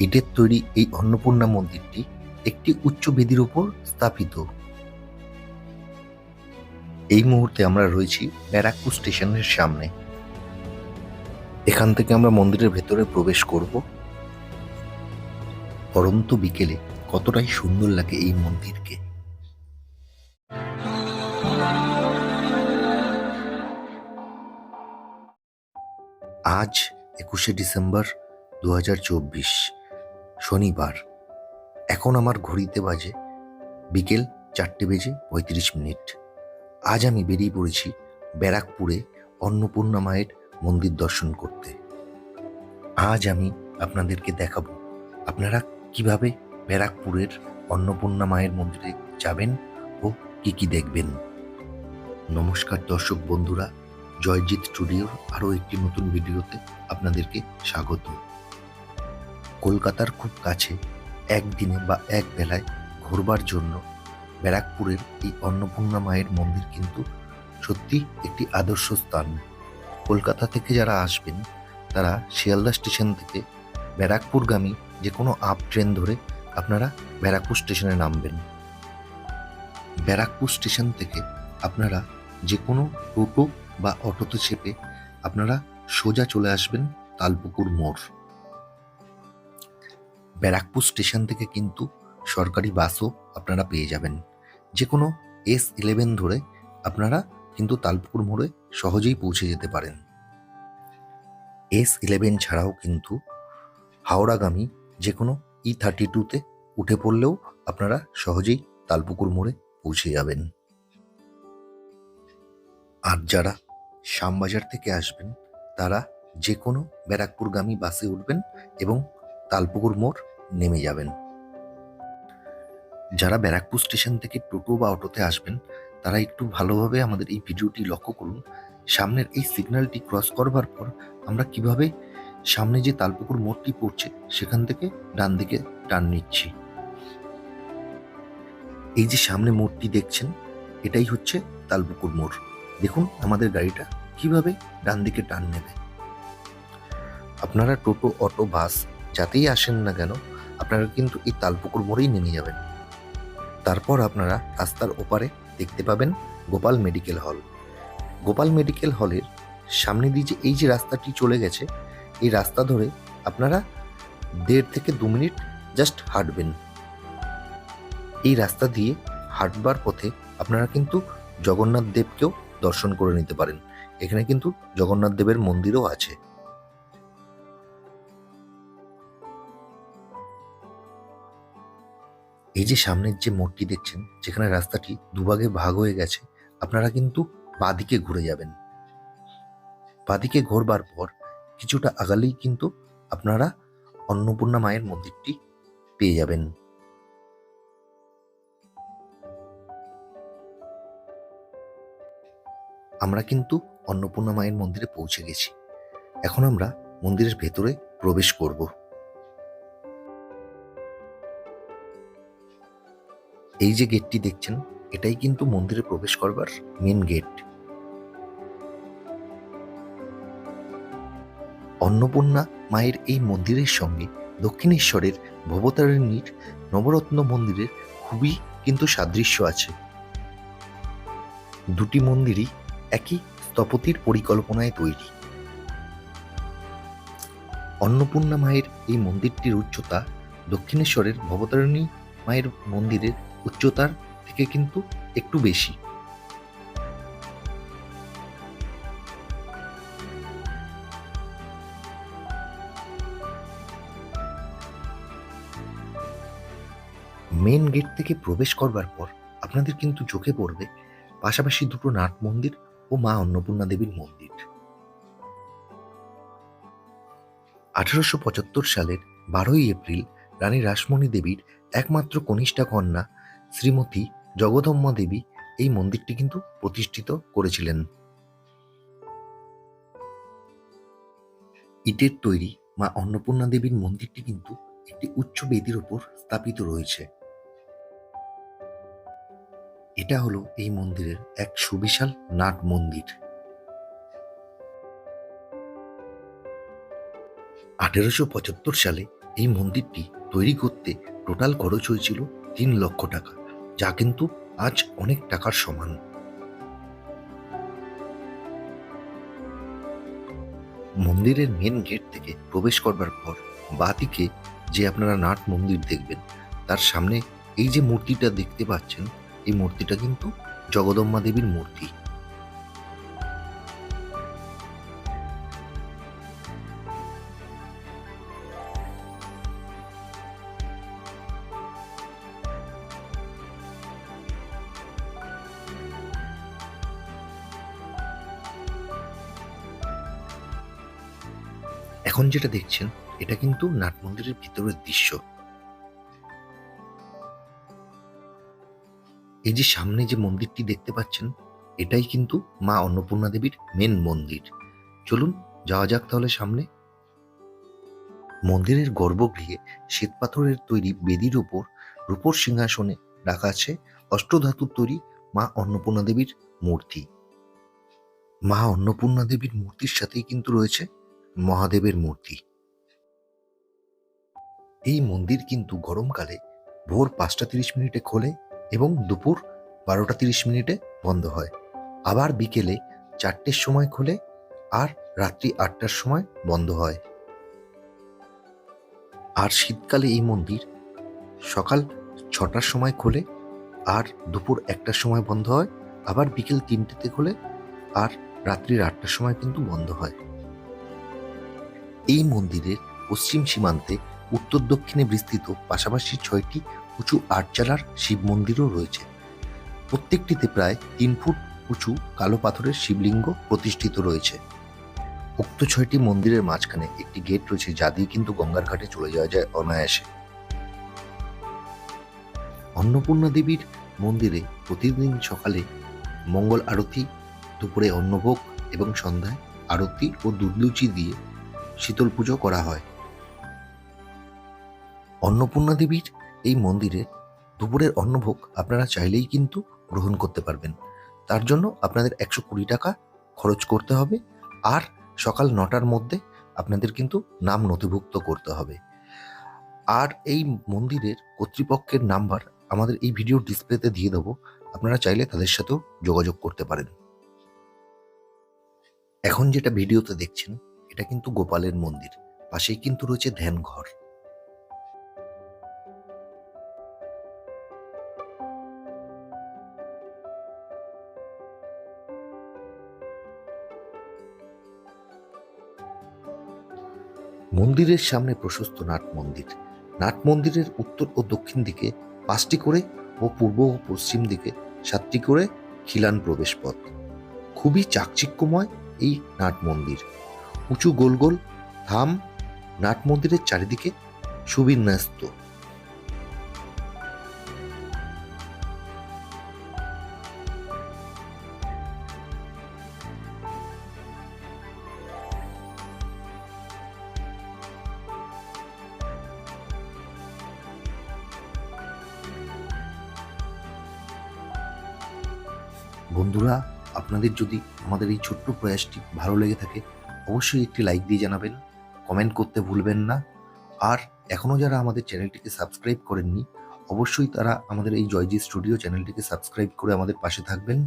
ইটের তৈরি এই অন্নপূর্ণা মন্দিরটি একটি উচ্চ বেদির উপর স্থাপিত। এই মুহূর্তে আমরা রয়েছি ব্যারাকপুর স্টেশনের সামনে। এখান থেকে আমরা মন্দিরের ভেতরে প্রবেশ করব। পরন্ত বিকেলে কতটাই সুন্দর লাগে এই মন্দিরকে। আজ একুশে ডিসেম্বর দু হাজার চব্বিশ। শনিবার। এখন আমার ঘড়িতে বাজে বিকেল চারটে বেজে পঁয়ত্রিশ মিনিট। আজ আমি বেরিয়ে পড়েছি ব্যারাকপুরে অন্নপূর্ণা মায়ের মন্দির দর্শন করতে। আজ আমি আপনাদেরকে দেখাবো আপনারা কীভাবে ব্যারাকপুরের অন্নপূর্ণা মায়ের মন্দিরে যাবেন ও কি কি দেখবেন। নমস্কার দর্শক বন্ধুরা, জয়জিৎ স্টুডিওর আরও একটি নতুন ভিডিওতে আপনাদেরকে স্বাগত। কলকাতার খুব কাছে একদিনে বা এক বেলায় ঘোরবার জন্য ব্যারাকপুরের এই অন্নপূর্ণা মায়ের মন্দির কিন্তু সত্যি একটি আদর্শ স্থান। কলকাতা থেকে যারা আসবেন, তারা শিয়ালদা স্টেশন থেকে ব্যারাকপুরগামী যে কোনো আপ ট্রেন ধরে আপনারা ব্যারাকপুর স্টেশনে নামবেন। ব্যারাকপুর স্টেশন থেকে আপনারা যে কোনো টোটো বা অটোতে চেপে আপনারা সোজা চলে আসবেন তালপুকুর মোড়। ব্যারাকপুর স্টেশন থেকে কিন্তু সরকারি বাসও আপনারা পেয়ে যাবেন। যে কোনো এস ইলেভেন ধরে আপনারা কিন্তু তালপুকুর মোড়ে সহজেই পৌঁছে যেতে পারেন। এস ইলেভেন ছাড়াও কিন্তু হাওড়াগামী যে কোনো ই থার্টি টুতে উঠে পড়লেও আপনারা সহজেই তালপুকুর মোড়ে পৌঁছে যাবেন। আর যারা শ্যামবাজার থেকে আসবেন, তারা যে কোনো ব্যারাকপুরগামী বাসে উঠবেন এবং তালপুকুর মোড় নেমে যাবেন। যারা ব্যারাকপুর স্টেশন থেকে টোটো বা অটোতে আসবেন, তারা একটু ভালোভাবে আমাদের এই ভিডিওটি লক্ষ্য করুন। সামনের এই সিগন্যালটি ক্রস করবার পর আমরা কীভাবে সামনে যে তালপুকুর মোড়টি পড়ছে, সেখান থেকে ডান দিকে টান নিচ্ছি। এই যে সামনে মোড়টি দেখছেন, এটাই হচ্ছে তালপুকুর মোড়। দেখুন আমাদের গাড়িটা কীভাবে ডান দিকে টান নেবে। আপনারা টোটো, অটো, বাস যাতেই আসেন না কেন আপনারা কিন্তু এই তালপুকুর মোড়েই নেমে যাবেন। তারপর আপনারা রাস্তার ওপারে দেখতে পাবেন Gopal medical hall. Gopal medical হলের সামনে দিয়ে যে এই যে রাস্তাটি চলে গেছে, এই রাস্তা ধরে আপনারা দেড় থেকে দু মিনিট জাস্ট হাঁটবেন। এই রাস্তা দিয়ে হাঁটবার পথে আপনারা কিন্তু জগন্নাথ দেবকেও দর্শন করে নিতে পারেন। এখানে কিন্তু জগন্নাথ দেবের মন্দিরও আছে। এই যে সামনের যে মোড়টি দেখছেন, যেখানে রাস্তাটি দুভাগে ভাগ হয়ে গেছে, আপনারা কিন্তু বাদিকে ঘুরে যাবেন। বাদিকে ঘোরবার পর কিছুটা আগালেই কিন্তু আপনারা অন্নপূর্ণা মায়ের মন্দিরটি পেয়ে যাবেন। আমরা কিন্তু অন্নপূর্ণা মায়ের মন্দিরে পৌঁছে গেছি। এখন আমরা মন্দিরের ভেতরে প্রবেশ করব। এই যে গেটটি দেখছেন, এটাই কিন্তু মন্দিরে প্রবেশ করবার মেন গেট অন্নপূর্ণা মায়ের এই মন্দিরের সঙ্গে দক্ষিণেশ্বরের ভবতারিণীর নবরত্ন মন্দিরের খুবই কিন্তু সাদৃশ্য আছে। দুটি মন্দিরই একই স্থপতির পরিকল্পনায় তৈরি। অন্নপূর্ণা মায়ের এই মন্দিরটির উচ্চতা দক্ষিণেশ্বরের ভবতারিণী মায়ের মন্দিরের উচ্চতার থেকে কিন্তু একটু বেশি। মেন গেট থেকে প্রবেশ করবার পর আপনাদের কিন্তু চোখে পড়বে পাশাপাশি দুটো নাট মন্দির ও মা অন্নপূর্ণা দেবীর মন্দির। আঠারোশো পঁচাত্তর সালের বারোই এপ্রিল রানী রাসমণি দেবীর একমাত্র কনিষ্ঠা কন্যা শ্রীমতী জগদম্মা দেবী এই মন্দিরটি কিন্তু প্রতিষ্ঠিত করেছিলেন। ইটের তৈরি মা অন্নপূর্ণা দেবীর মন্দিরটি কিন্তু একটি উচ্চ বেদির ওপর স্থাপিত রয়েছে। এটা হলো এই মন্দিরের এক সুবিশাল নাট মন্দির। আঠেরোশো পঁচাত্তর সালে এই মন্দিরটি তৈরি করতে টোটাল খরচ হয়েছিল তিন লক্ষ টাকা। যা কিন্তু আজ অনেক টাকার সমান। মন্দিরের মেন গেট থেকে প্রবেশ করবার পর বাতিকে যে আপনারা নাট মন্দির দেখবেন, তার সামনে এই যে মূর্তিটা দেখতে পাচ্ছেন, এই মূর্তিটা কিন্তু জগদম্মা দেবীর মূর্তি। এখন যেটা দেখছেন, এটা কিন্তু নাট মন্দিরের ভিতরের দৃশ্য। এই যে সামনে যে মন্দিরটি দেখতে পাচ্ছেন, এটাই কিন্তু মা অন্নপূর্ণা দেবীর মেন মন্দির। চলুন, যাওয়া যাক তাহলে সামনে। মন্দিরের গর্ভগৃহে শ্বেতপাথরের তৈরি বেদির ওপর রূপর সিংহাসনে রাখা আছে অষ্টধাতুর তৈরি মা অন্নপূর্ণা দেবীর মূর্তি। মা অন্নপূর্ণা দেবীর মূর্তির সাথেই কিন্তু রয়েছে মহাদেবের মূর্তি। এই মন্দির কিন্তু গরমকালে ভোর পাঁচটা তিরিশ মিনিটে খোলে এবং দুপুর বারোটা তিরিশ মিনিটে বন্ধ হয়। আবার বিকেলে চারটের সময় খোলে আর রাত্রি আটটার সময় বন্ধ হয়। আর শীতকালে এই মন্দির সকাল ছটার সময় খোলে আর দুপুর একটার সময় বন্ধ হয়। আবার বিকেল তিনটেতে খোলে আর রাত্রির আটটার সময় কিন্তু বন্ধ হয়। এই মন্দিরের পশ্চিম সীমান্তে উত্তর দক্ষিণে বিস্তৃত পাশাপাশি ছয়টি উঁচু আটচালার শিব মন্দিরও রয়েছে। প্রত্যেকটিতে প্রায় তিন ফুট উঁচু কালো পাথরের শিবলিঙ্গ প্রতিষ্ঠিত রয়েছে। উক্ত ছয়টি মন্দিরের মাঝখানে একটি গেট রয়েছে যা দিয়ে কিন্তু গঙ্গার ঘাটে চলে যাওয়া যায় অনায়াসে। অন্নপূর্ণা দেবীর মন্দিরে প্রতিদিন সকালে মঙ্গল আরতি, দুপুরে অন্নভোগ এবং সন্ধ্যায় আরতি ও দুধলুচি দিয়ে শীতল পুজো করা হয়। অন্নপূর্ণা দেবীর এই মন্দিরে দুপুরের অন্নভোগ আপনারা চাইলেই কিন্তু গ্রহণ করতে পারবেন। তার জন্য আপনাদের একশো কুড়ি টাকা খরচ করতে হবে আর সকাল নটার মধ্যে আপনাদের কিন্তু নাম নথিভুক্ত করতে হবে। আর এই মন্দিরের কর্তৃপক্ষের নাম্বার আমাদের এই ভিডিও ডিসপ্লেতে দিয়ে দেবো। আপনারা চাইলে তাদের সাথেও যোগাযোগ করতে পারেন। এখন যেটা ভিডিওতে দেখছেন এটা কিন্তু গোপালের মন্দির। পাশেই কিন্তু রয়েছে ধ্যান ঘর। মন্দিরের সামনে প্রশস্ত নাট মন্দির। নাট মন্দিরের উত্তর ও দক্ষিণ দিকে পাঁচটি করে ও পূর্ব ও পশ্চিম দিকে সাতটি করে খিলান প্রবেশ পথ খুবই চাকচিক্যময় এই নাট মন্দির। উঁচু গোল গোল ধাম নাট মন্দিরের চারিদিকে সুবিন্যস্ত বন্ধুরা, আপনাদের যদি আমাদের এই ছোট্ট প্রয়াসটি ভালো লেগে থাকে অবশ্যই একটি লাইক দিয়ে জানাবেন কমেন্ট করতে ভুলবেন না। আর এখনও যারা আমাদের চ্যানেলটিকে সাবস্ক্রাইব করেননি, অবশ্যই তারা আমাদের এই জয়জি স্টুডিও চ্যানেলটিকে সাবস্ক্রাইব করে আমাদের পাশে থাকবেন।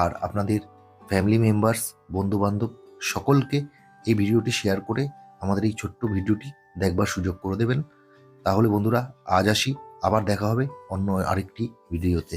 আর আপনাদের ফ্যামিলি মেম্বার্স বন্ধুবান্ধব সকলকে এই ভিডিওটি শেয়ার করে আমাদের এই ছোট্ট ভিডিওটি দেখবার সুযোগ করে দেবেন। তাহলে বন্ধুরা, আজ আসি, আবার দেখা হবে অন্য আরেকটি ভিডিওতে।